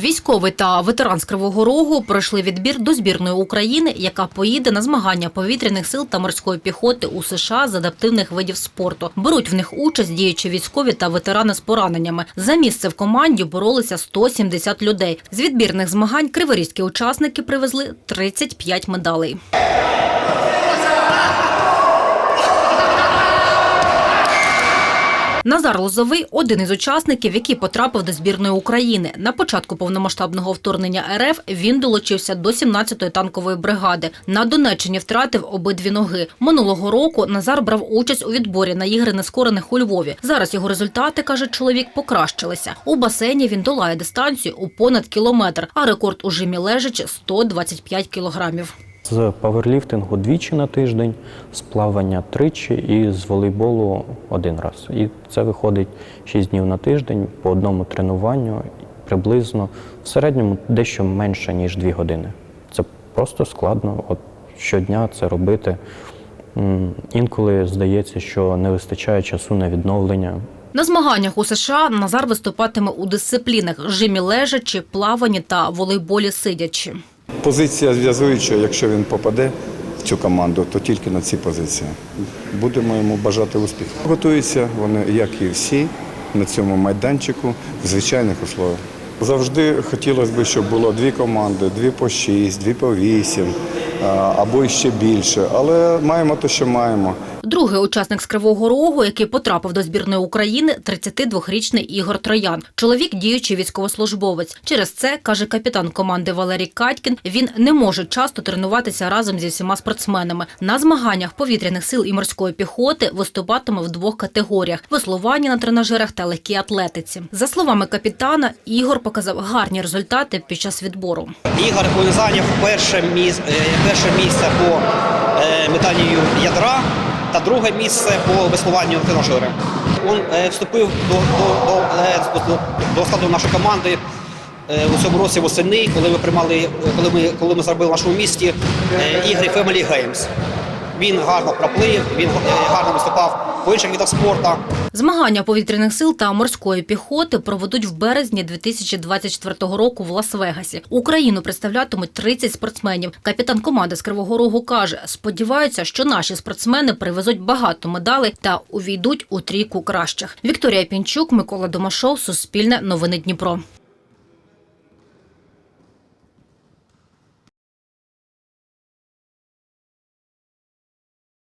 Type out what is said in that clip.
Військовий та ветеран з Кривого Рогу пройшли відбір до збірної України, яка поїде на змагання повітряних сил та морської піхоти у США з адаптивних видів спорту. Беруть в них участь діючі військові та ветерани з пораненнями. За місце в команді боролися 170 людей. З відбірних змагань криворізькі учасники привезли 35 медалей. Назар Лозовий – один із учасників, який потрапив до збірної України. На початку повномасштабного вторгнення РФ він долучився до 17-ї танкової бригади. На Донеччині втратив обидві ноги. Минулого року Назар брав участь у відборі на ігри нескорених у Львові. Зараз його результати, каже чоловік, покращилися. У басейні він долає дистанцію у понад кілометр, а рекорд у жимі лежачі – 125 кілограмів. З паверліфтингу двічі на тиждень, з плавання тричі і з волейболу один раз. І це виходить 6 днів на тиждень по одному тренуванню, приблизно в середньому дещо менше, ніж 2 години. Це просто складно от щодня це робити. Інколи здається, що не вистачає часу на відновлення. На змаганнях у США Назар виступатиме у дисциплінах жимі лежачі, плаванні та волейболі сидячи. Позиція зв'язуюча, якщо він попаде в цю команду, то тільки на ці позиції. Будемо йому бажати успіху. Готуються вони, як і всі, на цьому майданчику в звичайних условиях. Завжди хотілося б, щоб було дві команди, дві по шість, дві по вісім або ще більше. Але маємо те, що маємо. Другий учасник з Кривого Рогу, який потрапив до збірної України, 32-річний Ігор Троян. Чоловік діючий військовослужбовець. Через це, каже капітан команди Валерій Катькін, він не може часто тренуватися разом зі всіма спортсменами. На змаганнях повітряних сил і морської піхоти виступатиме в двох категоріях: веслуванні на тренажерах та легкій атлетиці. За словами капітана, Ігор показав гарні результати під час відбору. Ігор зайняв перше місце, по е, метанню ядра та друге місце по веслуванню тренажера. Він е, вступив до, до, е, до, до складу нашої команди е, у цьому році восени, коли ми приймали, коли ми, коли ми зробили в нашому місті ігри Family Games. Він гарно проплив, він гарно виступав інших видах спорту. Змагання повітряних сил та морської піхоти проведуть в березні 2024 року в Лас-Вегасі. Україну представлятимуть 30 спортсменів. Капітан команди з Кривого Рогу каже, сподіваються, що наші спортсмени привезуть багато медалей та увійдуть у трійку кращих. Вікторія Пінчук, Микола Домашов, Суспільне, Новини Дніпро.